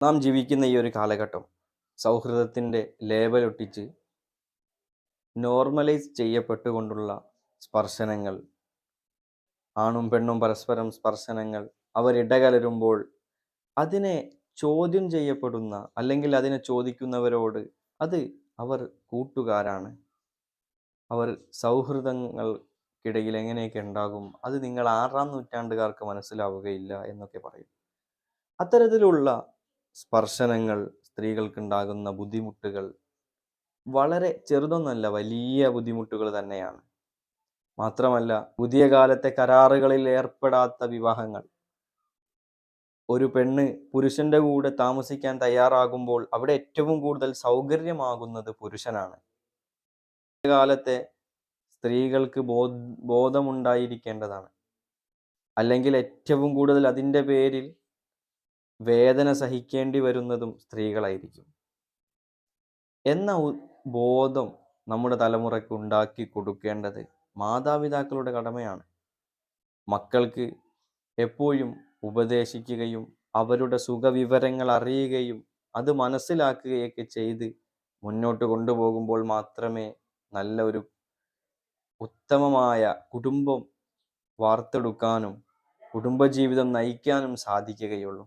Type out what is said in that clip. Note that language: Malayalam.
നാം ജീവിക്കുന്ന ഈ ഒരു കാലഘട്ടം സൗഹൃദത്തിന്റെ ലേബലൊട്ടിച്ച് നോർമലൈസ് ചെയ്യപ്പെട്ടുകൊണ്ടുള്ള സ്പർശനങ്ങൾ ആണും പെണ്ണും പരസ്പരം സ്പർശനങ്ങൾ അവരിടകലരുമ്പോൾ അതിനെ ചോദ്യം ചെയ്യപ്പെടുന്ന അല്ലെങ്കിൽ അതിനെ ചോദിക്കുന്നവരോട് അത് അവർ കൂട്ടുകാരാണ്. അവർ സൗഹൃദങ്ങൾക്കിടയിൽ എങ്ങനെയൊക്കെ ഉണ്ടാകും അത് നിങ്ങൾ ആറാം നൂറ്റാണ്ടുകാർക്ക് മനസ്സിലാവുകയില്ല എന്നൊക്കെ പറയും. അത്തരത്തിലുള്ള സ്പർശനങ്ങൾ സ്ത്രീകൾക്കുണ്ടാകുന്ന ബുദ്ധിമുട്ടുകൾ വളരെ ചെറുതൊന്നല്ല വലിയ ബുദ്ധിമുട്ടുകൾ തന്നെയാണ്. മാത്രമല്ല പുതിയ കാലത്തെ കരാറുകളിൽ ഏർപ്പെടാത്ത വിവാഹങ്ങൾ. ഒരു പെണ്ണ് പുരുഷന്റെ കൂടെ താമസിക്കാൻ തയ്യാറാകുമ്പോൾ അവിടെ ഏറ്റവും കൂടുതൽ സൗകര്യമാകുന്നത് പുരുഷനാണ്. കാലത്തെ സ്ത്രീകൾക്ക് ബോ ബോധമുണ്ടായിരിക്കേണ്ടതാണ്. അല്ലെങ്കിൽ ഏറ്റവും കൂടുതൽ അതിന്റെ പേരിൽ വേദന സഹിക്കേണ്ടി വരുന്നതും സ്ത്രീകളായിരിക്കും. എന്ന ബോധം നമ്മുടെ തലമുറയ്ക്ക് ഉണ്ടാക്കി കൊടുക്കേണ്ടത് മാതാപിതാക്കളുടെ കടമയാണ്. മക്കൾക്ക് എപ്പോഴും ഉപദേശിക്കുകയും അവരുടെ സുഖവിവരങ്ങൾ അറിയുകയും അത് മനസ്സിലാക്കുകയൊക്കെ ചെയ്ത് മുന്നോട്ട് കൊണ്ടുപോകുമ്പോൾ മാത്രമേ നല്ല ഒരു ഉത്തമമായ കുടുംബം വാർത്തെടുക്കാനും കുടുംബജീവിതം നയിക്കാനും സാധിക്കുകയുള്ളൂ.